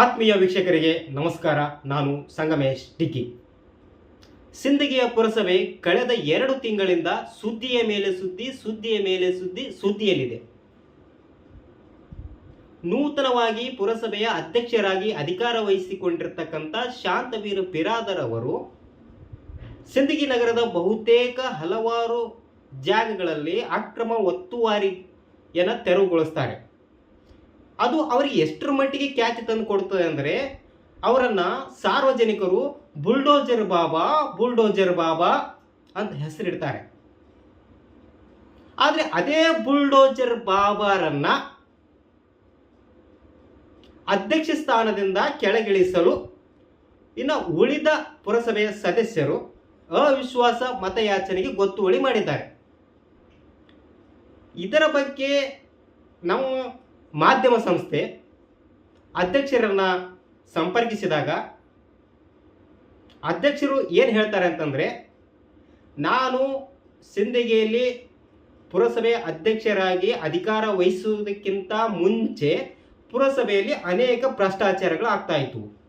ಆತ್ಮೀಯ ವೀಕ್ಷಕರಿಗೆ ನಮಸ್ಕಾರ. ನಾನು ಸಂಗಮೇಶ್ ಟಿಕ್ಕಿ ಸಿಂದಗಿಯ ಪುರಸಭೆ ಕಳೆದ ಎರಡು ತಿಂಗಳಿಂದ ಸುದ್ದಿಯ ಮೇಲೆ ಸುದ್ದಿ, ಸುದ್ದಿಯ ಮೇಲೆ ಸುದ್ದಿ, ಸುದ್ದಿಯಲ್ಲಿದೆ. ನೂತನವಾಗಿ ಪುರಸಭೆಯ ಅಧ್ಯಕ್ಷರಾಗಿ ಅಧಿಕಾರ ವಹಿಸಿಕೊಂಡಿರ್ತಕ್ಕಂಥ ಶಾಂತವೀರ ಬಿರಾದರ್ ಅವರು ಸಿಂದಗಿ ನಗರದ ಬಹುತೇಕ ಹಲವಾರು ಜಾಗಗಳಲ್ಲಿ ಅಕ್ರಮ ಒತ್ತುವಾರಿಯನ್ನು ತೆರವುಗೊಳಿಸ್ತಾರೆ. ಅದು ಅವರಿಗೆ ಎಷ್ಟರ ಮಟ್ಟಿಗೆ ಖ್ಯಾತಿ ತಂದು ಕೊಡ್ತದೆ ಅಂದರೆ ಅವರನ್ನು ಸಾರ್ವಜನಿಕರು ಬುಲ್ಡೋಜರ್ ಬಾಬಾ ಬುಲ್ಡೋಜರ್ ಬಾಬಾ ಅಂತ ಹೆಸರಿಡ್ತಾರೆ. ಆದರೆ ಅದೇ ಬುಲ್ಡೋಜರ್ ಬಾಬಾರನ್ನ ಅಧ್ಯಕ್ಷ ಸ್ಥಾನದಿಂದ ಕೆಳಗಿಳಿಸಲು ಇನ್ನು ಉಳಿದ ಪುರಸಭೆಯ ಸದಸ್ಯರು ಅವಿಶ್ವಾಸ ಮತಯಾಚನೆಗೆ ಗೊತ್ತುವಳಿ ಮಾಡಿದ್ದಾರೆ. ಇದರ ಬಗ್ಗೆ ನಮ್ಮ ಮಾಧ್ಯಮ ಸಂಸ್ಥೆ ಅಧ್ಯಕ್ಷರನ್ನ ಸಂಪರ್ಕಿಸಿದಾಗ ಅಧ್ಯಕ್ಷರು ಏನು ಹೇಳ್ತಾರೆ ಅಂತಂದರೆ, ನಾನು ಸಿಂದಿಗೆಯಲ್ಲಿ ಪುರಸಭೆ ಅಧ್ಯಕ್ಷರಾಗಿ ಅಧಿಕಾರ ವಹಿಸುವುದಕ್ಕಿಂತ ಮುಂಚೆ ಪುರಸಭೆಯಲ್ಲಿ ಅನೇಕ ಭ್ರಷ್ಟಾಚಾರಗಳು ಆಗ್ತಾ ಇತ್ತು.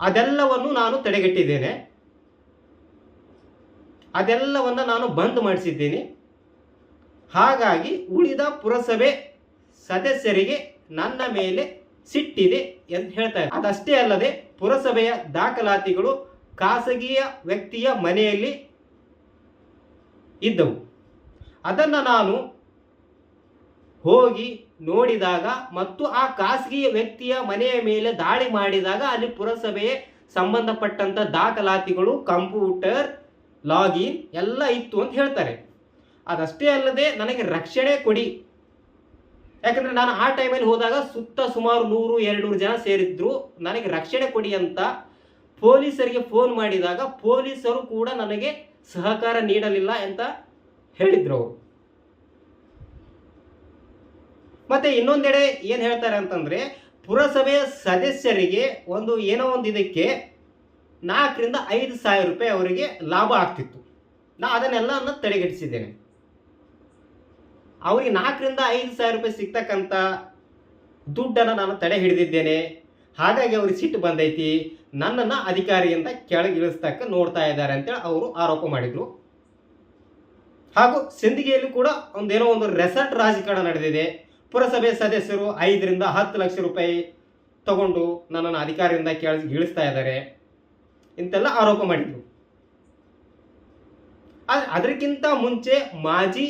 ಅದೆಲ್ಲವನ್ನು ನಾನು ತಡೆಗಟ್ಟಿದ್ದೇನೆ. ಅದೆಲ್ಲವನ್ನು ನಾನು ಬಂದ್ ಮಾಡಿಸಿದ್ದೀನಿ. ಹಾಗಾಗಿ ಉಳಿದ ಪುರಸಭೆ ಸದಸ್ಯರಿಗೆ ನನ್ನ ಮೇಲೆ ಸಿಟ್ಟಿದೆ ಎಂದು ಹೇಳ್ತಾರೆ ಅದಷ್ಟೇ ಅಲ್ಲದೆ ಪುರಸಭೆಯ ದಾಖಲಾತಿಗಳು ಖಾಸಗಿಯ ವ್ಯಕ್ತಿಯ ಮನೆಯಲ್ಲಿ ಇದ್ದವು. ಅದನ್ನು ನಾನು ಹೋಗಿ ನೋಡಿದಾಗ ಮತ್ತು ಆ ಖಾಸಗಿ ವ್ಯಕ್ತಿಯ ಮನೆಯ ಮೇಲೆ ದಾಳಿ ಮಾಡಿದಾಗ ಅಲ್ಲಿ ಪುರಸಭೆಗೆ ಸಂಬಂಧಪಟ್ಟಂತ ದಾಖಲಾತಿಗಳು, ಕಂಪ್ಯೂಟರ್, ಲಾಗಿನ್ ಎಲ್ಲ ಇತ್ತು ಅಂತ ಹೇಳ್ತಾರೆ. ಅದಷ್ಟೇ ಅಲ್ಲದೆ ನನಗೆ ರಕ್ಷಣೆ ಕೊಡಿ. ಯಾಕಂದ್ರೆ ನಾನು ಆ ಟೈಮಲ್ಲಿ ಹೋದಾಗ ಸುತ್ತ ಸುಮಾರು ನೂರು ಎರಡು ನೂರು ಜನ ಸೇರಿದ್ರು. ನನಗೆ ರಕ್ಷಣೆ ಕೊಡಿ ಅಂತ ಪೊಲೀಸರಿಗೆ ಫೋನ್ ಮಾಡಿದಾಗ ಪೊಲೀಸರು ಕೂಡ ನನಗೆ ಸಹಕಾರ ನೀಡಲಿಲ್ಲ ಅಂತ ಹೇಳಿದ್ರು. ಅವರು ಮತ್ತೆ ಇನ್ನೊಂದೆಡೆ ಏನು ಹೇಳ್ತಾರೆ ಅಂತಂದ್ರೆ ಪುರಸಭೆಯ ಸದಸ್ಯರಿಗೆ ಒಂದು ಏನೋ ಒಂದು ಇದಕ್ಕೆ ನಾಲ್ಕರಿಂದ ಐದು ಸಾವಿರ ರೂಪಾಯಿ ಅವರಿಗೆ ಲಾಭ ಆಗ್ತಿತ್ತು. ನಾ ಅದನ್ನೆಲ್ಲ ತಡೆಗಟ್ಟಿಸಿದ್ದೇನೆ ಅವರಿಗೆ ನಾಲ್ಕರಿಂದ ಐದು ಸಾವಿರ ರೂಪಾಯಿ ಸಿಗ್ತಕ್ಕಂಥ ದುಡ್ಡನ್ನು ನಾನು ತಡೆ ಹಿಡಿದಿದ್ದೇನೆ. ಹಾಗಾಗಿ ಅವ್ರಿಗೆ ಸಿಟ್ಟು ಬಂದೈತಿ. ನನ್ನನ್ನು ಅಧಿಕಾರಿಯಿಂದ ಕೆಳಗಿಳಿಸ್ತಕ್ಕ ನೋಡ್ತಾ ಇದ್ದಾರೆ ಅಂತೇಳಿ ಅವರು ಆರೋಪ ಮಾಡಿದರು. ಹಾಗೂ ಸಿಂದಿಗೆಯಲ್ಲಿ ಕೂಡ ಒಂದೇನೋ ಒಂದು ರೆಸಾರ್ಟ್ ರಾಜಕಾರಣ ನಡೆದಿದೆ. ಪುರಸಭೆ ಸದಸ್ಯರು ಐದರಿಂದ ಹತ್ತು ಲಕ್ಷ ರೂಪಾಯಿ ತಗೊಂಡು ನನ್ನನ್ನು ಅಧಿಕಾರಿಯಿಂದ ಕೆಳಗೆ ಇಳಿಸ್ತಾ ಇದ್ದಾರೆ. ಇಂತೆಲ್ಲ ಆರೋಪ ಮಾಡಿದರು. ಅದಕ್ಕಿಂತ ಮುಂಚೆ ಮಾಜಿ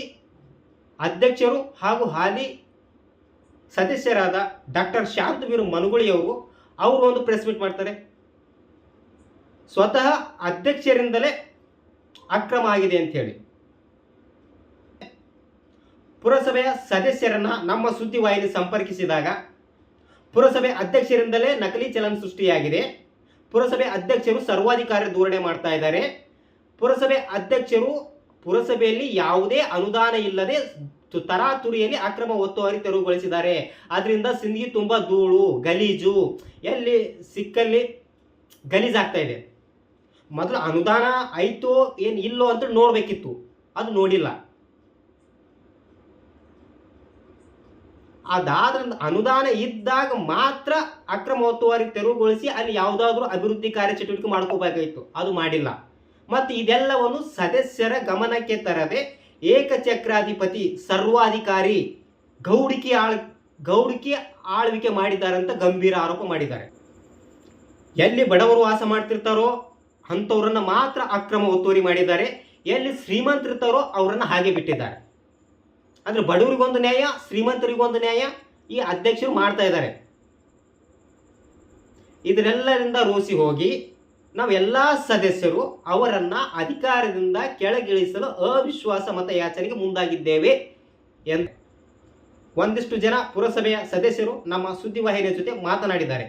ಅಧ್ಯಕ್ಷರು ಹಾಗೂ ಹಾಲಿ ಸದಸ್ಯರಾದ ಡಾಕ್ಟರ್ ಶಾಂತವೀರು ಮನುಗುಳಿಯವರು ಅವರು ಒಂದು ಪ್ರೆಸ್ ಮೀಟ್ ಮಾಡ್ತಾರೆ. ಸ್ವತಃ ಅಧ್ಯಕ್ಷರಿಂದಲೇ ಅಕ್ರಮ ಆಗಿದೆ ಅಂತ ಹೇಳಿ. ಪುರಸಭೆಯ ಸದಸ್ಯರನ್ನ ನಮ್ಮ ಸುದ್ದಿವಾಹಿನಿ ಸಂಪರ್ಕಿಸಿದಾಗ, ಪುರಸಭೆ ಅಧ್ಯಕ್ಷರಿಂದಲೇ ನಕಲಿ ಚಲನ್ ಸೃಷ್ಟಿಯಾಗಿದೆ. ಪುರಸಭೆ ಅಧ್ಯಕ್ಷರು ಸರ್ವಾಧಿಕಾರಿ ಧೋರಣೆ ಮಾಡ್ತಾ ಇದ್ದಾರೆ. ಪುರಸಭೆ ಅಧ್ಯಕ್ಷರು ಪುರಸಭೆಯಲ್ಲಿ ಯಾವುದೇ ಅನುದಾನ ಇಲ್ಲದೆ ತರಾತುರಿಯಲ್ಲಿ ಅಕ್ರಮ ಒತ್ತುವರಿ ತೆರವುಗೊಳಿಸಿದ್ದಾರೆ ಅದರಿಂದ ಸಿಂಧಿ ತುಂಬ ಧೂಳು, ಗಲೀಜು, ಎಲ್ಲಿ ಸಿಕ್ಕಲ್ಲಿ ಗಲೀಜಾಗ್ತಾ ಇದೆ. ಮೊದಲು ಅನುದಾನ ಆಯಿತೋ ಏನು ಇಲ್ಲೋ ಅಂತ ನೋಡಬೇಕಿತ್ತು. ಅದು ನೋಡಿಲ್ಲ. ಅದಾದ ಅನುದಾನ ಇದ್ದಾಗ ಮಾತ್ರ ಅಕ್ರಮ ಒತ್ತುವರಿ ತೆರವುಗೊಳಿಸಿ ಅಲ್ಲಿ ಯಾವುದಾದ್ರೂ ಅಭಿವೃದ್ಧಿ ಕಾರ್ಯ ಚಟುವಟಿಕೆ ಮಾಡ್ಕೋಬೇಕಾಗಿತ್ತು. ಅದು ಮಾಡಿಲ್ಲ. ಮತ್ತು ಇದೆಲ್ಲವನ್ನು ಸದಸ್ಯರ ಗಮನಕ್ಕೆ ತರದೆ ಏಕಚಕ್ರಾಧಿಪತಿ, ಸರ್ವಾಧಿಕಾರಿ ಗೌಡಿಕೆ ಆಳ್, ಗೌಡಿಕೆ ಆಳ್ವಿಕೆ ಮಾಡಿದ್ದಾರೆ ಅಂತ ಗಂಭೀರ ಆರೋಪ ಮಾಡಿದ್ದಾರೆ. ಎಲ್ಲಿ ಬಡವರು ವಾಸ ಮಾಡ್ತಿರ್ತಾರೋ ಅಂಥವ್ರನ್ನ ಮಾತ್ರ ಅಕ್ರಮ ಒತ್ತುವರಿ ಮಾಡಿದ್ದಾರೆ. ಎಲ್ಲಿ ಶ್ರೀಮಂತರಿರ್ತಾರೋ ಅವರನ್ನು ಹಾಗೆ ಬಿಟ್ಟಿದ್ದಾರೆ. ಅಂದ್ರೆ ಬಡವರಿಗೊಂದು ನ್ಯಾಯ, ಶ್ರೀಮಂತರಿಗೊಂದು ನ್ಯಾಯ ಈ ಅಧ್ಯಕ್ಷರು ಮಾಡ್ತಾ ಇದ್ದಾರೆ. ಇದರೆಲ್ಲರಿಂದ ರೋಸಿ ಹೋಗಿ ನಾವೆಲ್ಲ ಸದಸ್ಯರು ಅವರನ್ನ ಅಧಿಕಾರದಿಂದ ಕೆಳಗಿಳಿಸಲು ಅವಿಶ್ವಾಸ ಮತ ಯಾಚನೆಗೆ ಮುಂದಾಗಿದ್ದೇವೆ ಎಂದು ಒಂದಿಷ್ಟು ಜನ ಪುರಸಭೆಯ ಸದಸ್ಯರು ನಮ್ಮ ಸುದ್ದಿವಾಹಿನಿಯ ಜೊತೆ ಮಾತನಾಡಿದ್ದಾರೆ.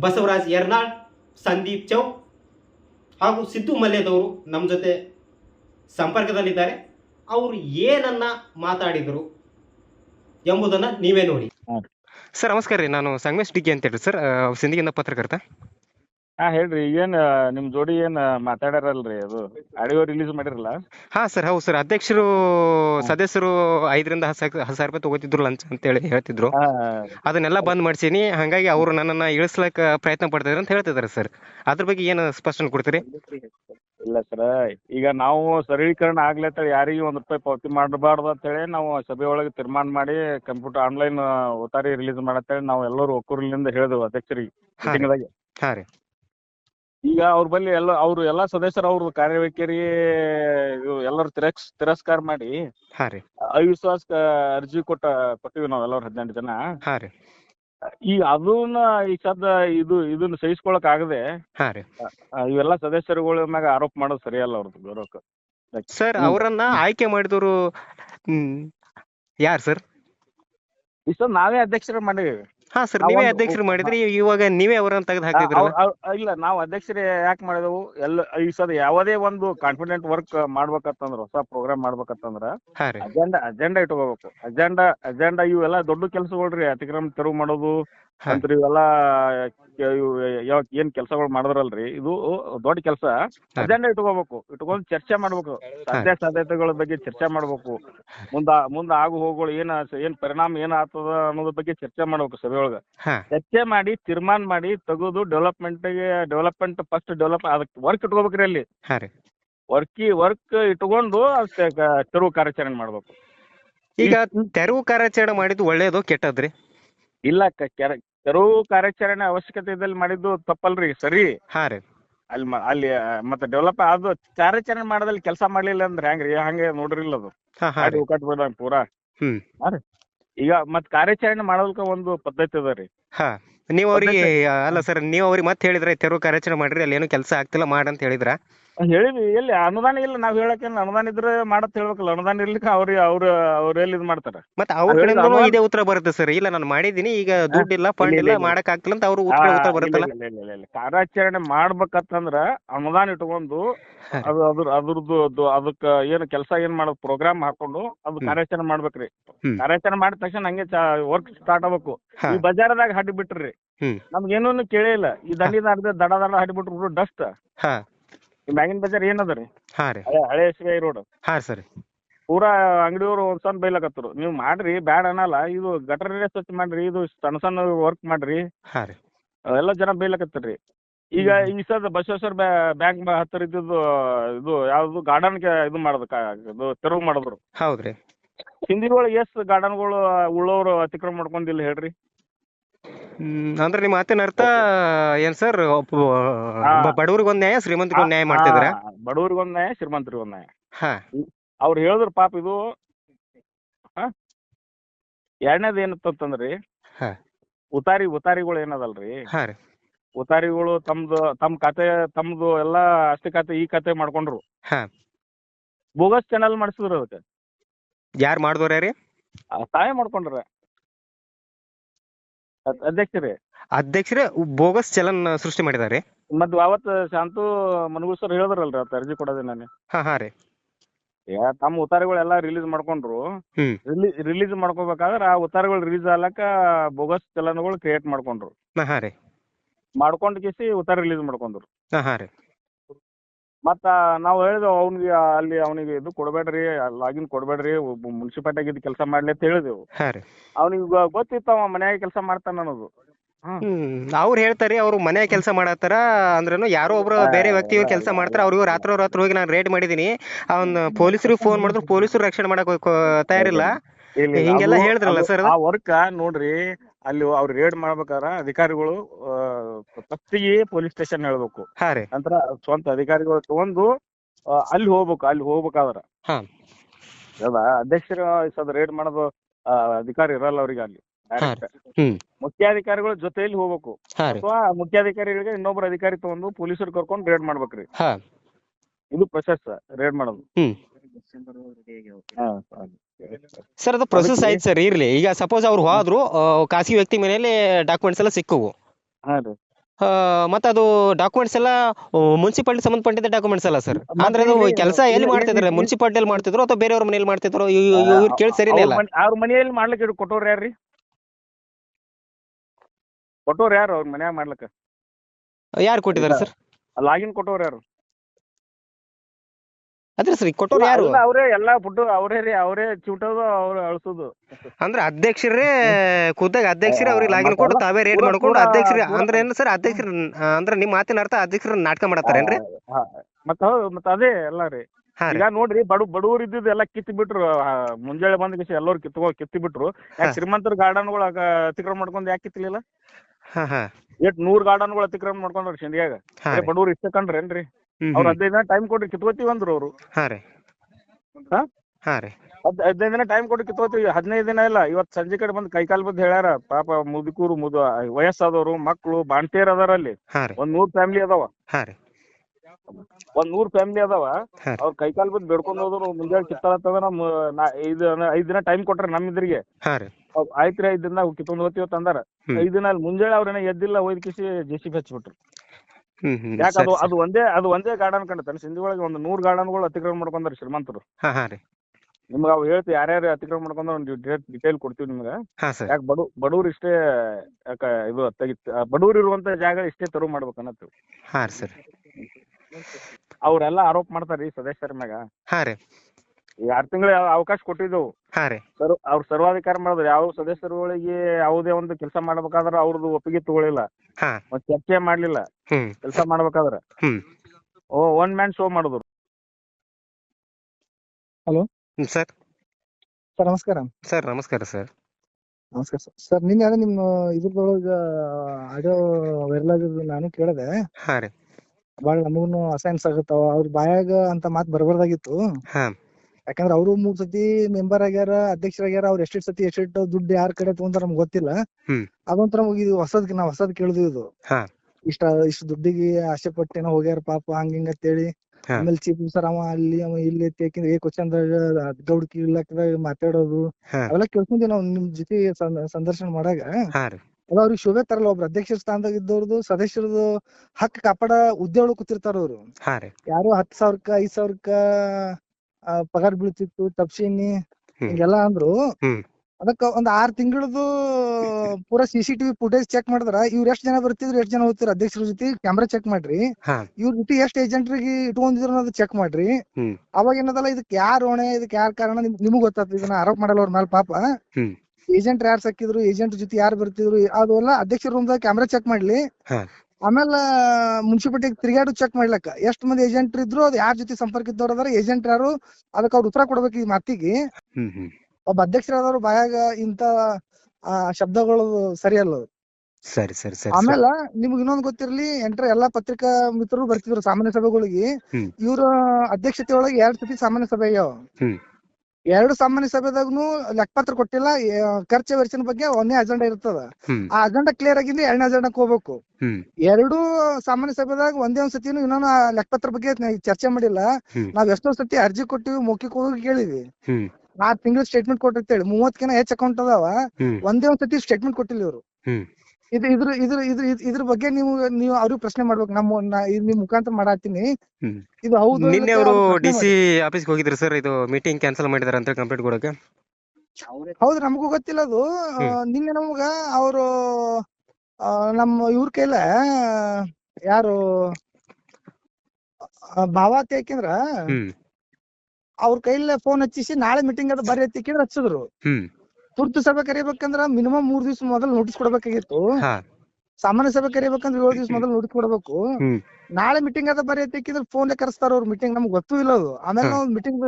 ಬಸವರಾಜ್ ಯರ್ನಾಳ್ ಸಂದೀಪ್ ಚೌ ಹಾಗೂ ಸಿದ್ದು ಮಲ್ಯದವರು ನಮ್ಮ ಜೊತೆ ಸಂಪರ್ಕದಲ್ಲಿದ್ದಾರೆ. ಅವರು ಏನನ್ನ ಮಾತಾಡಿದರು ಎಂಬುದನ್ನು ನೀವೇ ನೋಡಿ. ಸರ್ ನಮಸ್ಕಾರ ರೀ. ನಾನು ಸಂಗಮೇಶ್ ಡಿಗ್ಗಿ ಅಂತ ಹೇಳಿ ಸರ್. ಸಿಂಧಿಗಿಂದ ಪತ್ರಕರ್ತ. ಹಾ ಹೇಳ್ರಿ. ಏನ್ ನಿಮ್ ಜೋಡಿ ಏನ್ ಮಾತಾಡ್ಯಾರಲ್ರಿ ಅದು? ಆಡಿಯೋ ರಿಲೀಸ್ ಮಾಡಿರಲ್ಲ? ಹಾ ಸರ್. ಹೌದು ಸರ್. ಅಧ್ಯಕ್ಷರು ಸದಸ್ಯರು ಐದರಿಂದ ಹತ್ತು ಸಾವಿರ ರೂಪಾಯಿ ತಗೋತಿದ್ರು ಲಂಚ ಅಂತೇಳಿ ಹೇಳ್ತಿದ್ರು. ಅದನ್ನೆಲ್ಲ ಬಂದ್ ಮಾಡ್ಸೀನಿ. ಹಾಗಾಗಿ ಅವರು ನನ್ನನ್ನ ಇಳಿಸ್ಲಕ್ಕ ಪ್ರಯತ್ನ ಪಡ್ತಿದ್ರು ಅಂತ ಹೇಳ್ತಿದ್ದಾರೆ ಸರ್. ಅದ್ರ ಬಗ್ಗೆ ಏನು ಸ್ಪಷ್ಟನೆ ಕೊಡ್ತೀರಿ? ಇಲ್ಲ ಸರ ಈಗ ನಾವು ಸರಳೀಕರಣ ಆಗ್ಲತ್ತ ಯಾರಿಗೂ ಒಂದ್ ರೂಪಾಯಿ ಪಾವತಿ ಮಾಡಬಾರ್ದು ಅಂತೇಳಿ ನಾವು ಸಭೆ ಒಳಗೆ ತೀರ್ಮಾನ ಮಾಡಿ ಕಂಪ್ಯೂಟರ್ ಆನ್ಲೈನ್ ಒತ್ತಾರಿ ರಿಲೀಸ್ ಮಾಡತ್ತೇಳಿ ನಾವು ಎಲ್ಲರೂ ಒಕ್ಕೂರ್ಲಿಂದ ಹೇಳಿದೆವು ಅಧ್ಯಕ್ಷರಿಗೆ ಹಾ ರೀ. ಮೀಟಿಂಗ್ದಾಗೆ ಹಾ ರೀ. ಈಗ ಅವ್ರ ಬಲ್ಲಿ ಎಲ್ಲ ಅವ್ರು ಎಲ್ಲಾ ಸದಸ್ಯರು ಅವ್ರ ಕಾರ್ಯವೈಖರಿ ಇವು ಎಲ್ಲರೂ ತಿರಸ್ ತಿರಸ್ಕಾರ ಮಾಡಿ ಹಾ ರೀ. ಅವಿಶ್ವಾಸ ಅರ್ಜಿ ಕೊಟ್ಟ ಕೊಟ್ಟಿವಿ ನಾವ್ ಎಲ್ಲರೂ ಹದಿನೆಂಟು ಜನ. ಹಾ ರೀ. ಈಗ ಅದನ್ನ ಈ ಸದ್ದ ಇದು ಇದನ್ನ ಸಹಿಸ್ಕೊಳಕ್ ಆಗದೆ ಹಾ ರೀ. ಆ, ಇವೆಲ್ಲ ಸದಸ್ಯರುಗಳ ಮ್ಯಾಗ ಆರೋಪ ಮಾಡೋದು ಸರಿಯಲ್ಲ ಅವ್ರದ್ದು ಗೌರವಕ್ಕೆ ಸರ್. ಅವರನ್ನ ಆಯ್ಕೆ ಮಾಡಿದವರು ಯಾರು ಸರ್? ಈ ನಾವೇ ಅಧ್ಯಕ್ಷರ ಮಾಡಿವಿ ಹಾ ಸರ್ ನೀವೇ ಅಧ್ಯಕ್ಷರು ಮಾಡಿದ್ರಿ ಇವಾಗ ನೀವೇ ಅವರನ್ನ ತೆಗೆದು ಅವ್- ಅವ್- ಇಲ್ಲ ನಾವು ಅಧ್ಯಕ್ಷರೇ ಯಾಕೆ ಮಾಡಿದೆವು? ಎಲ್ಲ ಈ ಸದ ಯಾವುದೇ ಒಂದು ಕಾನ್ಫಿಡೆಂಟ್ ವರ್ಕ್ ಮಾಡ್ಬೇಕಂತಂದ್ರ ಹೊಸ ಪ್ರೋಗ್ರಾಮ್ ಮಾಡ್ಬೇಕಂತಂದ್ರ ಹಾ ರೀ. ಅಜೆಂಡಾ ಅಜೆಂಡಾ ಇಟ್ಕೋಬೇಕು. ಅಜೆಂಡಾ ಅಜೆಂಡಾ ಇವೆಲ್ಲ ದೊಡ್ಡ ಕೆಲಸಗಳ್ರಿ. ಅತಿಕ್ರಮ ತೆರವು ಮಾಡೋದು. ಅಂತ ಇವೆಲ್ಲ ಏನ್ ಕೆಲಸಗಳು ಮಾಡಿದ್ರಲ್ರಿ ಇದು ದೊಡ್ಡ ಕೆಲಸ. ಅಜೆಂಡಾ ಇಟ್ಕೋಬೇಕು ಇಟ್ಕೊಂಡು ಚರ್ಚೆ ಮಾಡ್ಬೇಕು ಸಾಧ್ಯ ಸಾಧ್ಯತೆಗಳ ಬಗ್ಗೆ ಚರ್ಚೆ ಮಾಡ್ಬೇಕು. ಮುಂದ ಮುಂದ ಆಗು ಹೋಗುಗಳು ಏನ್ ಏನ್ ಪರಿಣಾಮ ಏನ್ ಆಗ್ತದ ಅನ್ನೋದ್ರ ಬಗ್ಗೆ ಚರ್ಚೆ ಮಾಡ್ಬೇಕು ಸಭೆಯೊಳಗ. ಚರ್ಚೆ ಮಾಡಿ ತೀರ್ಮಾನ ಮಾಡಿ ತೆಗೆದು ಡೆವಲಪ್ಮೆಂಟ್ ಡೆವಲಪ್ಮೆಂಟ್ ಫಸ್ಟ್ ಡೆವಲಪ್ ಅದಕ್ಕೆ ವರ್ಕ್ ಇಟ್ಕೋಬೇಕ್ರಿ ಅಲ್ಲಿ. ವರ್ಕ್ ವರ್ಕಿ ಇಟ್ಕೊಂಡು ತೆರವು ಕಾರ್ಯಾಚರಣೆ ಮಾಡ್ಬೇಕು. ಈಗ ತೆರವು ಕಾರ್ಯಾಚರಣೆ ಮಾಡಿದ್ದು ಒಳ್ಳೇದು ಕೆಟ್ಟದ್ರಿ? ಇಲ್ಲ ಕ- ಕೆರ- ಕಾರ್ಯಾಚರಣೆ ಅವಶ್ಯಕತೆ ಇದ್ದಲ್ಲಿ ಮಾಡಿದ್ದು ತಪ್ಪಲ್ರಿ ಸರಿ? ಹಾ ರೀ. ಅಲ್ಲಿ ಮ- ಅಲ್ಲಿ ಆ, ಮತ್ತೆ ಡೆವಲಪ್ ಅದು ಕಾರ್ಯಾಚರಣೆ ಮಾಡದಲ್ಲಿ ಕೆಲಸ ಮಾಡ್ಲಿಲ್ಲ ಅಂದ್ರೆ ಹೆಂಗ್ರಿ? ಹಂಗೆ ನೋಡ್ರಿಲ್ಲ ಅದು. ಹಾ ರೀ. ಪೂರಾ. ಹ್ಮ್. ಈಗ ಮತ್ ಕಾರ್ಯಾಚರಣೆ ಮಾಡೋದಕ್ಕ ಒಂದು ಪದ್ಧತಿ ಅದ ರೀ. ಹಾ. ನೀವು ಅವರಿಗೆ ಅಲ್ಲ ಸರ್ ನೀವು ಅವ್ರಿಗೆ ಮತ್ತೆ ಹೇಳಿದ್ರೆ ತೆರವು ಕಾರ್ಯಾಚರಣೆ ಮಾಡ್ರಿ ಅಲ್ಲಿ ಏನು ಕೆಲಸ ಆಗ್ತಿಲ್ಲ ಮಾಡಂತ ಹೇಳಿದ್ರ. ಹೇಳಿವಿ ಎಲ್ಲಿ ಅನುದಾನ ಇಲ್ಲ ನಾವ್ ಹೇಳಕೇನ್ ಅನುದಾನ ಇದ್ರೆ ಮಾಡತ್ ಹೇಳ್ಬೇಕಲ್ಲ ಅನುದಾನ ಇರ್ಲಿಕ್ಕೆ ಅವ್ರ ಅವ್ರ ಅವ್ರ ಎಲ್ಲಿ ಇದ್ ಮಾಡ್ತಾರ ಮತ್ತೆ ಅವ್ರ ಕಡೆ ಕಡೆಯಿಂದನೂ ಇದೇ ಉತ್ತರ ಬರುತ್ತೆ ಸರ್ ಇಲ್ಲ ನಾನು ಮಾಡಿದೀನಿ ಈಗ ಫಂಡ್ ಇಲ್ಲ, ಫಂಡ್ ಇಲ್ಲ. ಮಾಡಕ್ ಆಗ್ತಿಲ್ಲ ಅಂತ ಅವ್ರ ಉತ್ತರ ಉತ್ತರ ಇಲ್ಲ, ಬರುತ್ತಲ್ಲ ಇಲ್ಲ, ಇಲ್ಲ, ಇಲ್ಲ, ಇಲ್ಲ. ಕಾರ್ಯಾಚರಣೆ ಮಾಡ್ಬೇಕಂತಂದ್ರ ಅನುದಾನ ಇಟ್ಕೊಂಡು. ಅದು ಅದ್ರ ಅದ್ರದ್ದು ಅದು ಅದಕ್ಕ ಏನ್ ಕೆಲಸ ಏನ್ ಮಾಡೋದು ಪ್ರೋಗ್ರಾಮ್ ಹಾಕೊಂಡು ಅದು. ಕಾರ್ಯಾಚರಣೆ ಮಾಡ್ಬೇಕ್ರಿ ಹ್ಮ್. ಕಾರ್ಯಾಚರಣೆ ಮಾಡಿದ ತಕ್ಷಣ ಹಂಗೆ ವರ್ಕ್ ಸ್ಟಾರ್ಟ್ ಆಗ್ಬೇಕು ಹಾ ಈ ಬಜಾರದಾಗ ಹಡ್ಡಿ ಬಿಟ್ರಿ ಹ್ಮ್. ನಮ್ಗೇನು ಕೇಳೇ ಇಲ್ಲ ಈ ದಂಡಿನ ಅರ್ಧ ದಡ ದಡ ಹಡ್ಡಿ ಬಿಟ್ರು ಡಸ್ಟ್ ಹಾ ಮ್ಯಾಗಿನ ಬಜಾರ್ ಏನ್ ರೀ ಹಾ ರೀ. ಹಳೆ ಹಳೆ ಎಸ್ ಬಿ ಐ ರೋಡ್. ಹಾ ಸರ್. ಪೂರಾ ಅಂಗಡಿಯವರು ಒಂದ್ ಸಣ್ಣ ಬೈಲಕತ್ತರು. ನೀವು ಮಾಡ್ರಿ ಬ್ಯಾಡ ಅನ್ನಲ್ಲ. ಇದು ಗಟರೇ ಸ್ವಚ್ಛ ಮಾಡ್ರಿ ಇದು ಸಣ್ಣ ಸಣ್ಣ ವರ್ಕ್ ಮಾಡ್ರಿ. ಹಾ ರೀ. ಎಲ್ಲ ಜನ ಬೈಲಕತ್ತರ್ರಿ ಈಗ ಈ ಸದ ಬಸವೇಶ್ವರ ಬ್ಯಾಂಕ್ ಹತ್ತಿರ ಇದ್ದಿದ್ದು ಇದು ಯಾವ್ದು ಗಾರ್ಡನ್ ಇದು ಮಾಡೋದು ಇದು ತೆರವು ಮಾಡಿದ್ರು. ಹೌದ್ರಿ. ಹಿಂದಿನೊಳಗೆ ಎಷ್ಟು ಗಾರ್ಡನ್ಗಳು ಉಳ್ಳೋರು ಅತಿಕ್ರಮ ಮಾಡ್ಕೊಂಡಿಲ್ಲ ಹೇಳ್ರಿ. ಅಂದ್ರೆ ನಿಮ್ಮ ಮಾತಿನ ಅರ್ಥ ಏನ್ ಸರ್. ಬಡವ್ರಿಗೆ ಒಂದ್ ನ್ಯಾಯ ಶ್ರೀಮಂತರಿಗೆ ಒಂದ್ ನ್ಯಾಯ ಮಾಡ್ತಿದ್ರ ಬಡವ್ರಿಗೊಂದ್ ನ್ಯಾಯ ಶ್ರೀಮಂತರಿಗೊಂದ್ ನ್ಯಾಯ. ಹಾ. ಅವ್ರು ಹೇಳಿದ್ರು ಪಾಪ ಇದು ಎರಡನೇದು ಏನತ್ತಂತಂದ್ರಿ ಹಾ. ಉತಾರಿ ಉತಾರಿಗಳು ಏನದಲ್ರಿ? ಉತಾರಿಗಳು ತಮ್ದು ತಮ್ಮ ಕತೆ ತಮ್ದು ಎಲ್ಲಾ ಅಷ್ಟೇ ಕತೆ ಈ ಕತೆ ಮಾಡ್ಕೊಂಡ್ರು. ಬೋಗಸ್ ಚಾನಲ್ ಮಾಡಿಸಿದ್ರು ಅದಕ್ಕೆ. ಯಾರ್ ಮಾಡಿದವ್ರ ರೀ ತಾವೇ ಮಾಡ್ಕೊಂಡ್ರ. ಅಧ್ಯಕ್ಷರೇ. ಅಧ್ಯಕ್ಷರೇ ಬೋಗಸ್ ಚಲನ್ ಸೃಷ್ಟಿ ಮಾಡಿದಾರೆ ಮತ್ ಅವತ್ತು ಶಾಂತು ಮನಗು ಸರ್ ಹೇಳಿದ್ರಲ್ರಿ ಅವತ್ತು ಅರ್ಜಿ ಕೊಡೋದೇ ನಾನು. ಹಾ ಹಾ ರೀ. ಯಾ ತಮ್ಮ ಉತ್ತಾರಗಳೆಲ್ಲ ರಿಲೀಸ್ ಮಾಡ್ಕೊಂಡ್ರು. ಹ್ಮ್. ರಿಲೀಸ್ ಮಾಡ್ಕೋಬೇಕಾದ್ರೆ ಆ ಉತ್ತಾರಗಳು ರಿಲೀಸ್ ಆಗ್ಲಕ್ಕ ಬೋಗಸ್ ಚಲನ್ಗಳು ಕ್ರಿಯೇಟ್ ಮಾಡ್ಕೊಂಡ್ರು. ಹಾ ಹಾ ರೀ. ಮಾಡ್ಕೊಂಡ್ ಕೇಸಿ ಉತ್ತಾರ ರಿಲೀಸ್ ಮಾಡ್ಕೊಂಡ್ರು. ಹಾ ಹಾ ರೀ. ಮತ್ತ ನಾವು ಹೇಳಿದ್ವಿ ಅವ್ನಿಗೆ ಅಲ್ಲಿ ಅವನಿಗೆ ಇದು ಕೊಡ್ಬೇಡ್ರಿ ಲಾಗಿನ್ ಕೊಡ್ಬೇಡ್ರಿ ಮುನ್ಸಿಪಾಲ್ಟಿಯಾಗ ಇದು ಕೆಲಸ ಮಾಡ್ಲಿ ಅಂತ ಹೇಳಿದೆವು. ಹಾ ರೀ. ಅವನಿಗೆ ಗೊತ್ತಿತ್ತು ಅವ ಮನ್ಯಾಗ ಕೆಲಸ ಮಾಡ್ತಾನ ಅನ್ನೋದು. ಹ್ಮ್ ಅವ್ರು ಹೇಳ್ತಾರೆ ಅವ್ರು ಮನೆ ಕೆಲಸ ಮಾಡತ್ತಾರ ಅಂದ್ರೂ ಯಾರೋ ಒಬ್ರು ಬೇರೆ ವ್ಯಕ್ತಿ ಕೆಲಸ ಮಾಡ್ತಾರ ಅವ್ರಿಗೂ ರಾತ್ರಿ ರಾತ್ರಿ ಹೋಗಿ ನಾನು ರೇಡ್ ಮಾಡಿದೀನಿ. ಅವ್ನ ಪೊಲೀಸರಿಗೆ ಫೋನ್ ಮಾಡಿದ್ರು ಪೊಲೀಸರು ರಕ್ಷಣೆ ಮಾಡಕ್ ಕೊ- ತಯಾರಿಲ್ಲ. ಇಲ್ಲ, ಇಲ್ಲ, ಹಿಂಗೆಲ್ಲ ಅದು- ಹೇಳಿದ್ರಲ್ಲ ಸರ್ ಆ ವರ್ಕ್ ನೋಡ್ರಿ ಅಲ್ಲಿ ಅವ್ರು ರೇಡ್ ಮಾಡ್ಬೇಕಾರ ಅಧಿಕಾರಿಗಳು ತಪ್ಪಿಗೆ ಪೊಲೀಸ್ ಸ್ಟೇಷನ್ ಹೇಳ್ಬೇಕು. ಹಾ ರೀ. ನಂತರ ಸ್ವಂತ ಅಧಿಕಾರಿಗಳು ತಗೊಂಡು ಆ, ಅಲ್ಲಿ ಹೋಗ್ಬೇಕು ಅಲ್ಲಿ ಹೋಗ್ಬೇಕಾದ್ರ. ಹಾ. ಹೌದಾ ಅಧ್ಯಕ್ಷರ ಸದ ರೇಡ್ ಮಾಡೋದು ಆ, ಅಧಿಕಾರಿ ಇರಲ್ಲ ಅವ್ರಿಗೆ ಅಲ್ಲಿ. direct. ಹ್ಮ್. ಮುಖ್ಯಾಧಿಕಾರಿಗಳ ಜೊತೆಯಲ್ಲಿ ಹೋಗ್ಬೇಕು. ಹಾ ರೀ. ಅಥವಾ ಮುಖ್ಯಾಧಿಕಾರಿಗಳಿಗೆ ಇನ್ನೊಬ್ರು ಅಧಿಕಾರಿ ತಗೊಂಡು ಪೊಲೀಸರು ಕರ್ಕೊಂಡು ರೇಡ್ ಮಾಡ್ಬೇಕ್ರಿ ಹಾ. ಇದು ಪ್ರೊಸೆಸ್ ರೇಡ್ ಮಾಡೋದು. ಹ್ಮ್. ಹಾ, ಸರ್ ಅದು ಪ್ರೊಸೆಸ್ ಆಯ್ತು ಸರ್ ಇರ್ಲಿ. ಈಗ ಸಪೋಸ್ ಅವ್ರು ಹೋದ್ರು ಖಾಸಗಿ ವ್ಯಕ್ತಿ ಮನೆಯಲ್ಲಿ ಡಾಕ್ಯುಮೆಂಟ್ಸ್ ಎಲ್ಲ ಸಿಕ್ಕವು. ಹಾ ರೀ. ಮತ್ತೆ ಅದು ಡಾಕ್ಯುಮೆಂಟ್ಸ್ ಎಲ್ಲ ಮುನ್ಸಿಪಾಲಿಟಿ ಸಂಬಂಧಪಟ್ಟಿದ್ದ ಡಾಕ್ಯುಮೆಂಟ್ಸ್ ಅಲ್ಲ ಸರ್? ಅಂದ್ರೆ ಅದು ಕೆಲಸ ಎಲ್ಲಿ ಮಾಡ್ತಿದ್ರೆ? ಮುನ್ಸಿಪಾಲಿಟಿ ಮುನ್ಸಿಪಾಲಿಟಿಯಲ್ಲಿ ಮಾಡ್ತಿದ್ರು ಅಥವಾ ಬೇರೆಯವ್ರ ಮನೇಲಿ ಮಾಡ್ತಿದ್ರು? ಇವ್ರು ಕೇಳಿ ಸರಿ ಅವ್ರ ಇಲ್ಲ. ಅವ್ರ ಮನೆಯಲ್ಲಿ ಮಾಡ್ಲಿಕ್ಕೆ ಇಡು ಕೊಟ್ಟೋರು ಯಾರ್ರಿ? ಕೊಟ್ಟೋರು ಯಾರು ಅವ್ರ ಮನ್ಯಾಗ ಮಾಡ್ಲಿಕ್ಕೆ? ಯಾರು ಕೊಟ್ಟಿದ್ದಾರೆ ಸರ್? ಲಾಗಿನ್ ಕೊಟ್ಟೋರು ಯಾರು? ಅದ್ರ ಸರಿ ಕೊಟ್ಟವ್ರು ಯಾರು? ಅವರೇ ಎಲ್ಲಾ ಫುಡ್ ಅವರೇ ರೀ ಅವರೇ ಚೂಟೋದು ಅವ್ರ ಅಳ್ಸೋದು. ಅಂದ್ರೆ ಅಧ್ಯಕ್ಷರೇ ಖುದ್ದಾಗಿ ಅಧ್ಯಕ್ಷರೇ ಅವ್ರಿಗೆ ಲಾಗಿನ್ ಕೊಟ್ಟು ತಾವೇ ರೇಟ್ ಮಾಡ್ಕೊಂಡು ಅಧ್ಯಕ್ಷರ ಅಂದ್ರೆ ಏನು ಸರ್ ಅಧ್ಯಕ್ಷರ ಅಂದ್ರೆ ನಿಮ್ಮ ಮಾತಿನ ಅರ್ಥ ಅಧ್ಯಕ್ಷರ ನಾಟಕ ಮಾಡತ್ತಾರೇನ್ರಿ? ಹಾ, ಮತ್ತ ಹೌದು ಮತ್ತ ಅದೇ ಎಲ್ಲ ರೀ. ಹಾ ರೀ. ಈಗ ನೋಡ್ರಿ ಬಡು ಬಡವ್ರು ಇದ್ದಿದ್ದು ಎಲ್ಲ ಕಿತ್ತಿ ಬಿಟ್ರು ಆ, ಮುಂಜಾನೆ ಬಂದ ಕಿಸಿ ಎಲ್ಲರೂ ಕಿತ್ಕೊ ಕಿತ್ತಿ ಬಿಟ್ರು ಯಾಕೆ. ಶ್ರೀಮಂತರ ಗಾರ್ಡನ್ಗಳು ಅತಿಕ್ರಮ ಮಾಡ್ಕೊಂಡು ಯಾಕೆ ಕಿತ್ತಲಿಲ್ಲ? ಹಾ ಹಾ. ಎಷ್ಟ್ ನೂರ್ ಗಾರ್ಡನ್ಗಳು ಅತಿಕ್ರಮ ಮಾಡ್ಕೊಂಡ್ರಿ ಶಿಂದಿಯಾಗ ಹಾ ಬಡವ್ರು ಇಷ್ಟ ಕಂಡ್ರೇನ್ರಿ? ಹ್ಮ್ ಅವ್ರ. ಹದಿನೈದು ದಿನ ಟೈಮ್ ಕೊಟ್ಟು ಕಿತ್ಕೋತೀವಿ ಅಂದ್ರು ಅವ್ರು. ಹಾ ರೀ. ಹಾ? ಹಾ ರೀ. ಹದ್ ಹದಿನೈದು ದಿನ ಟೈಮ್ ಕೊಟ್ಟು ಕಿತ್ಕೋತೀವಿ. ಹದಿನೈದು ದಿನ ಇಲ್ಲ ಇವತ್ ಸಂಜೆ ಕಡೆ ಬಂದು ಕೈಕಾಲ್ ಬಂದು ಹೇಳ್ಯಾರ ಪಾಪ ಮುದುಕೂರು ಮುದು ವಯಸ್ಸಾದವರು ಮಕ್ಕಳು ಬಾಣ್ತಿಯರ್ ಅದಾರ ಅಲ್ಲಿ. ಹಾ ರೀ. ಒಂದ್ ನೂರ್ ಫ್ಯಾಮಿಲಿ ಅದಾವ. ಹಾ ರೀ. ಒಂದ್ ನೂರ್ ಫ್ಯಾಮಿಲಿ ಅದಾವ. ಹಾ. ಅವ್ರ ಕೈಕಾಲ್ ಬಂದು ಬೇಡ್ಕೊಂಡು ಹೋದ್ರು ಮುಂಜಾನೆ ನಮ್ ನಾ ಐದ್ ಐದ್ ದಿನ ಟೈಮ್ ಕೊಟ್ರ ನಮ್ ಇದ್ರಿಗೆ. ಹಾ ರೀ. ಅವ್ ಆಯ್ತ್ರಿ ಐದ್ ದಿನ ಕಿತ್ಕೊಂಡು ಹೋಗ್ತೀವಿ ಅಂದಾರ. ಹ್ಮ್. ಐದ್ ದಿನ ಅಲ್ಲಿ ಮುಂಜಾನೆ ಅವ್ರೇನ ಎದ್ದಿಲ್ಲ ಒಯ್ದ ಕಿಸಿ ಜೆ ಸಿ ಬಿ ಯಾಕೆ ಅದು. ಅದು ಒಂದೇ ಅದು ಒಂದೇ ಗಾರ್ಡನ್ ಕಂಡತಾನೆ ಸಿಂಧಿ ಒಳಗೆ ಒಂದು ನೂರ್ ಗಾರ್ಡನ್ಗಳು ಅತಿಕ್ರಮ ಮಾಡ್ಕೊಂಡಾರ ಶ್ರೀಮಂತರು. ಹಾ ಹಾ ರೀ. ನಿಮ್ಗೆ ಅವ್ ಹೇಳ್ತಿ ಯಾರ್ಯಾರು ಅತಿಕ್ರಮ ಮಾಡ್ಕೊಂಡ್ರ ಒಂದು ಡಿಟೇಲ್ ಕೊಡ್ತೀವಿ ನಿಮ್ಗೆ. ಹಾ ಸರ್. ಯಾಕೆ ಬಡು ಬಡವ್ರು ಇಷ್ಟೇ ಯಾಕ ಇದು ತೆಗಿತ್ ಬಡವ್ರು ಇರುವಂತ ಜಾಗ ಇಷ್ಟೇ ತೆರವು ಮಾಡ್ಬೇಕು ಅನ್ನತ್ತೀವಿ. ಹಾ ರೀ ಸರ್. ಅವ್ರೆಲ್ಲ ಆರೋಪ ಮಾಡ್ತಾರ್ರಿ ಸದಸ್ಯರ ಮ್ಯಾಗ. ಹಾ ರೀ. ಈಗ ಆರ್ ತಿಂಗಳ ಅವಕಾಶ ಕೊಟ್ಟಿದ್ದೆವು. ಹಾ ರೀ. ಸರ್ ಅವ್ರ ಸರ್ವಾಧಿಕಾರ ಮಾಡಿದ್ರು ಯಾವ ಸದಸ್ಯರುಗಳಿಗೆ ಯಾವುದೇ ಒಂದು ಕೆಲಸ ಮಾಡ್ಬೇಕಾದ್ರ ಅವ್ರದ್ದು ಒಪ್ಪಿಗೆ ತಗೊಳಿಲ್ಲ. ಹಾ. ಮತ್ತ್ ಚರ್ಚೆ ಮಾಡ್ಲಿಲ್ಲ. ಹ್ಮ್. ಕೆಲಸ ಮಾಡ್ಬೇಕಾದ್ರ. ಹ್ಮ್. ಓ ಒನ್ ಮ್ಯಾನ್ ಶೋ ಮಾಡಿದ್ರು. ಹಲೋ. ಸರ್. ಸರ್ ನಮಸ್ಕಾರ. ಸರ್ ನಮಸ್ಕಾರ ಸರ್. ನಮಸ್ಕಾರ ಸರ್. ಸರ್ ನಿನ್ನೆ ಅದೇ ನಿಮ್ಮ ಇದ್ರದೊಳಗ ಆಡಿಯೋ ವೈರಲ್ ಆಗಿದ್ದು ನಾನು ಕೇಳಿದೆ. ಹಾ ರೀ. ಭಾಳ ನಮಗೂ ಅಸೈನ್ಸ್ ಆಗತ್ತಾವ. ಅವ್ರ ಬಾಯಾಗ ಅಂತ ಮಾತು ಬರಬಾರ್ದಾಗಿತ್ತು. ಹಾ. ಯಾಕಂದ್ರೆ ಅವರು ಮೂರ್ ಸತಿ ಮೆಂಬರ್ ಆಗ್ಯಾರ ಅಧ್ಯಕ್ಷರಾಗ್ಯಾರ ಅವ್ರ ಎಷ್ಟೆಷ್ಟು ಸತಿ ಎಷ್ಟೆಷ್ಟು ದುಡ್ಡು ಯಾರ ಕಡೆ ತಗೊಂತಾರ ನಮ್ಗೆ ಗೊತ್ತಿಲ್ಲ ಹ್ಮ್. ಅದೊಂಥರ ನಮ್ಗೆ ಇದು ಹೊಸದ್ ನಾವ್ ಹೊಸದ್ ಕೇಳಿದ್ವಿ ಇದು ಹಾ. ಇಷ್ಟ ಇಷ್ಟು ದುಡ್ಡಿಗೆ ಆಸೆ ಪಟ್ಟೇನೋ ಹೋಗ್ಯಾರ ಪಾಪ ಹಂಗ ಹಿಂಗ ಅಂತೇಳಿ ಹಾ. ಆಮೇಲೆ ಚೀಫ್ ಸರ್ ಅವ ಅಲ್ಲಿ ಅವ ಇಲ್ಲಿ ತೇಕಿಂದ ಏ ಕ್ವಶನ್ ಗೌಡ್ ಕೀಳಕ್ದಾಗ ಮಾತಾಡೋದು ಹಾ. ಅವೆಲ್ಲ ಕೇಳ್ಕೊಂಡಿ ನಾವು ನಿಮ್ ಜೊತೆ ಸಂದ- ಸಂದರ್ಶನ ಮಾಡಾಗ ಹಾ ರೀ ಅದು ಅವ್ರಿಗೆ ಶೋಭೆ ತರಲ್ಲ ಒಬ್ರು ಅಧ್ಯಕ್ಷರ ಸ್ಥಾನದಾಗ ಇದ್ದವ್ರದ್ದು ಸದಸ್ಯರದು ಹಕ್ಕ್ ಕಾಪಾಡ ಹುದ್ದೆ ಒಳಗ್ ಕೂತಿರ್ತಾರ ಅವ್ರು ಹಾ ರೀ ಯಾರು ಹತ್ತ್ ಸಾವಿರಕ್ಕ ಐದ್ ಸಾವಿರಕ್ಕ ಪಗಾರ ಬೀಳ್ತಿತ್ತು ತಪ್ಸಿನಿ. ಹಿಂಗೆಲ್ಲಾ ಅಂದ್ರು. ಅದಕ್ಕ ಒಂದ್ ಆರ್ ತಿಂಗಳದು ಪೂರಾ C C TV footage check ಮಾಡಿದ್ರ ಇವ್ರ ಎಷ್ಟ್ ಜನ ಬರ್ತಿದ್ರು ಎಷ್ಟ್ ಜನ ಹೋಗ್ತಿದ್ರು ಅಧ್ಯಕ್ಷರ ಜೊತೆ ಕ್ಯಾಮ್ರಾ ಚೆಕ್ ಮಾಡ್ರಿ. ಇವ್ರ ಜೊತೆ ಎಷ್ಟ್ ಏಜೆಂಟ್ರಿಗೆ ಇಟ್ಕೊಂಡಿದ್ರು ಅನ್ನೋದು ಚೆಕ್ ಮಾಡ್ರಿ. ಅವಾಗ ಏನದಲ್ಲ ಇದಕ್ ಯಾರ್ ಹೊಣೆ ಇದಕ್ ಯಾರ್ ಕಾರಣ ನಿಮ್- ನಿಮಗ್ ಗೊತ್ತಾಗ್ತದೆ ಇದನ್ನ ಆರೋಪ ಮಾಡಲ್ಲ ಅವ್ರ ಮೇಲೆ ಪಾಪ. ಏಜೆಂಟ್ ಯಾರ್ ಸಕ್ಕಿದ್ರು ಏಜೆಂಟ್ ಜೊತೆ ಯಾರ್ ಬರ್ತಿದ್ರು ಅದೆಲ್ಲ ಅಧ್ಯಕ್ಷರ ರೂಮ್ದಾಗ ಕ್ಯಾಮ್ರಾ ಚೆಕ್ ಮಾಡ್ಲಿ. ಆಮೇಲೆ ಮುನ್ಸಿಪಾಲಿಟಿ ತಿರುಗಾಡು ಚೆಕ್ ಮಾಡ್ಲಕ್ಕ ಎಷ್ಟ್ ಮಂದಿ ಏಜೆಂಟ್ ಇದ್ರು ಅದು ಯಾರ ಜೊತೆ ಸಂಪರ್ಕ ಇದ್ದವ್ರು ಅದಾರ ಏಜೆಂಟ್ ಯಾರು ಅದಕ್ಕೆ ಅವ್ರ ಉತ್ತರ ಕೊಡ್ಬೇಕು ಈ ಮಾತಿಗೆ ಒಬ್ಬ ಅಧ್ಯಕ್ಷರಾದವ್ರು ಬಾಯಾಗ ಇಂತ ಆ ಶಬ್ದಗಳು ಸರಿಯಲ್ಲ. ಸರಿ ಸರಿ ಸರಿ ಆಮೇಲೆ ನಿಮ್ಗೆ ಇನ್ನೊಂದ್ ಗೊತ್ತಿರ್ಲಿ ಎಂಟ್ರ ಎಲ್ಲಾ ಪತ್ರಿಕಾ ಮಿತ್ರರು ಬರ್ತಿದ್ರು ಸಾಮಾನ್ಯ ಸಭೆಗಳಿಗೆ. ಇವ್ರ ಅಧ್ಯಕ್ಷತೆ ಒಳಗೆ ಎರಡ್ ಸತಿ ಸಾಮಾನ್ಯ ಸಭೆ ಆಗ್ಯಾವ. ಎರಡು ಸಾಮಾನ್ಯ ಸಭೆದಾಗನು ಲೆಕ್ಕಪತ್ರ ಕೊಟ್ಟಿಲ್ಲ ಖರ್ಚು ವೆಚ್ಚನ ಬಗ್ಗೆ ಒಂದೇ ಅಜೆಂಡಾ ಇರ್ತದ. ಆ ಅಜೆಂಡಾ ಕ್ಲಿಯರ್ ಆಗಿಂದ ಎರಡನೇ ಅಜೆಂಡಾಕ್ ಹೋಗ್ಬೇಕು. ಎರಡು ಸಾಮಾನ್ಯ ಸಭೆದಾಗ ಒಂದೇ ಒಂದ್ ಸತಿನು ಇನ್ನೊಂದು ಲೆಕ್ಕಪತ್ರ ಬಗ್ಗೆ ಚರ್ಚೆ ಮಾಡಿಲ್ಲ. ನಾವ್ ಎಷ್ಟೋ ಸತಿ ಅರ್ಜಿ ಕೊಟ್ಟಿವಿ ಮೌಖಿಕ ಹೋಗಿ ಕೇಳಿವಿ ಆರ್ ತಿಂಗಳ ಸ್ಟೇಟ್ಮೆಂಟ್ ಕೊಟ್ಟಿರ್ತೇಳಿ ಮೂವತ್ತಕ್ಕಿಂತ ಹೆಚ್ಚು ಅಕೌಂಟ್ ಅದಾವ. ಒಂದೇ ಒಂದ್ ಸತಿ ಸ್ಟೇಟ್ಮೆಂಟ್ ಕೊಟ್ಟಿಲ್ಲ ಇವರು. ಇದು ಇದ್ರ ಇದ್ರ ಇದ್ರ ಇದ್ರ- ಇದ್ರ ಬಗ್ಗೆ ನೀವು ನೀವು ಅವ್ರಿಗೆ ಪ್ರಶ್ನೆ ಮಾಡ್ಬೇಕು. ನಮ್ಮ ನಿಮ್ ಮುಖಾಂತರ ಮಾಡಾತೀನಿ ಇದು ಹೌದು ನಿನ್ನೆ ಅವರು ಅವ್ರು ಡಿ ಪ್ರಶ್ನೆ ಸಿ ಆಫೀಸ್ಗೆ ಹೋಗಿದ್ರು ಸರ್. ಇದು ಮೀಟಿಂಗ್ ಕ್ಯಾನ್ಸಲ್ ಮಾಡಿದಾರೆ ಅಂತ ಕಂಪ್ಲೀಟ್ ಕೊಡಕ್ಕೆ ಹೌದು ನಮಗೂ ಗೊತ್ತಿಲ್ಲ ಅದು. ನಿನ್ನೆ ನಮಗ ಅವರು ನಮ್ಮ ಇವ್ರ ಕೈಲ ಯಾರು ಭಾವಾತಿ ಯಾಕೆಂದ್ರ ಅವ್ರ ಕೈಲ ಫೋನ್ ಹಚ್ಚಿಸಿ ನಾಳೆ ಮೀಟಿಂಗ್ ಅದ ಬರ್ರಿ ಹಚ್ಚಿದ್ರು. ತುರ್ತು ಸಭೆ ಕರಿಬೇಕಂದ್ರ ಮಿನಿಮಮ್ ಮೂರ್ ದಿವ್ಸ ಮೊದಲು ನೋಟಿಸ್ ಕೊಡ್ಬೇಕಾಗಿತ್ತು. ಹಾ. ಸಾಮಾನ್ಯ ಸಭೆ ಕರಿಬೇಕಂದ್ರ ಏಳು ದಿವಸ ಮೊದಲು ನೋಟಿಸ್ ಕೊಡ್ಬೇಕು. ನಾಳೆ ಮೀಟಿಂಗ್ ಅದ ಬರ್ರಿ ಅಂತ ಕೇಳಿದ್ರೆ ಫೋನ್ ಕರೆಸ್ತಾರ ಅವ್ರ ಮೀಟಿಂಗ್ ನಮ್ಗೆ ಗೊತ್ತೂ ಇಲ್ಲ ಅದು. ಆಮೇಲೆ. ನಾವು ಮೀಟಿಂಗ್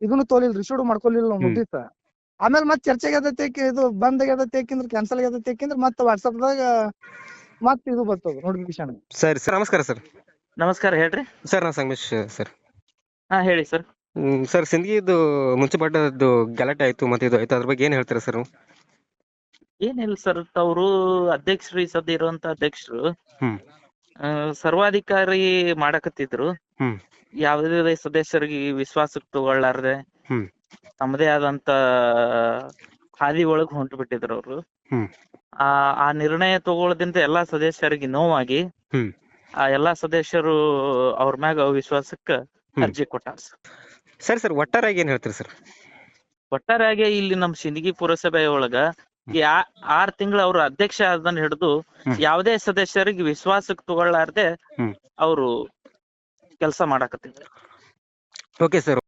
ಇದನ್ನು ತೋಲಿಲ್ಲ ರಿಸೀವ್ ಮಾಡ್ಕೊಲಿಲ್ಲ ನಾವು ಆಮೇಲ್ ನೋಟಿಸ್ ಆಮೇಲೆ ಮತ್ತೆ ಚರ್ಚೆಗೆ ಅದತ್ತೆ ಇದು ಬಂದ್ ಆಗ್ಯದ ಯಾಕೆಂದ್ರೆ ಕ್ಯಾನ್ಸಲ್ ಆಗ್ಯದ ಯಾಕೆಂದ್ರೆ ಮತ್ತೆ ವಾಟ್ಸಪ್ದಾಗ ಮತ್ತೆ ಇದು ಬರ್ತದ ನೋಟಿಫಿಕೇಶನ್ ಸರಿ ಸರ್ ನಮಸ್ಕಾರ ಸರ್. ನಮಸ್ಕಾರ ಹೇಳ್ರಿ. ಸರ್ ನಾ ಸಂಗಮೇಶ್ ಸರ್. ಹಾ ಹೇಳಿ ಸರ್. ಹ್ಮ್ ಸರ್ ಸಿಂದಗಿದು ಮುನ್ಸಿಪಾಲ್ಟಿದು ಗಲಾಟೆ ಆಯ್ತು ಮತ್ತೆ ಇದು ಆಯ್ತು ಅದ್ರ ಬಗ್ಗೆ ಏನ್ ಹೇಳ್ತೀರಾ ಸರ್ ಏನಿಲ್ಲ ಸರ್ ಅವರು ಅಧ್ಯಕ್ಷರು ಈ ಸದ್ಯ ಇರುವಂತ ಅಧ್ಯಕ್ಷರು ಹ್ಮ್. ಆ, ಸರ್ವಾಧಿಕಾರಿ ಮಾಡಕತ್ತಿದ್ರು ಹ್ಮ್. ಯಾವುದೇ ಸದಸ್ಯರಿಗೆ ವಿಶ್ವಾಸಕ್ಕೆ ತಗೊಳ್ಳಾರ್ದೆ ಹ್ಮ್. ತಮ್ಮದೇ ಆದಂತ ಹಾದಿ ಒಳಗ್ ಹೊಂಟು ಬಿಟ್ಟಿದ್ರು ಅವರು ಹ್ಮ್. ಆ ಆ ನಿರ್ಣಯ ತಗೊಳ್ಳೋದ್ರಿಂದ ಎಲ್ಲಾ ಸದಸ್ಯರಿಗೆ ನೋವಾಗಿ ಹ್ಮ್. ಆ ಎಲ್ಲಾ ಸದಸ್ಯರು ಅವ್ರ ಮ್ಯಾಗ ಅವಿಶ್ವಾಸಕ್ಕ ಹ್ಮ್. ಅರ್ಜಿ ಕೊಟ್ಟಾರ ಸರ್ ಸರಿ ಸರ್ ಒಟ್ಟಾರಾಗಿ ಏನ್ ಹೇಳ್ತೀರಿ ಸರ್ ಒಟ್ಟಾರೆಯಾಗಿ ಇಲ್ಲಿ ನಮ್ ಸಿಂದಗಿ ಪುರಸಭೆ ಒಳಗ ಈ ಆ- ಆರ್ ತಿಂಗಳು ಅವ್ರ ಅಧ್ಯಕ್ಷ ಅದನ್ನ ಹಿಡಿದು. ಯಾವುದೇ ಸದಸ್ಯರಿಗೆ ವಿಶ್ವಾಸಕ್ಕೆ ತಗೊಳ್ಳಾರ್ದೆ ಹ್ಮ್. ಅವರು ಕೆಲಸ ಮಾಡಾಕತ್ತಿದ್ರು ಓಕೆ ಸರ್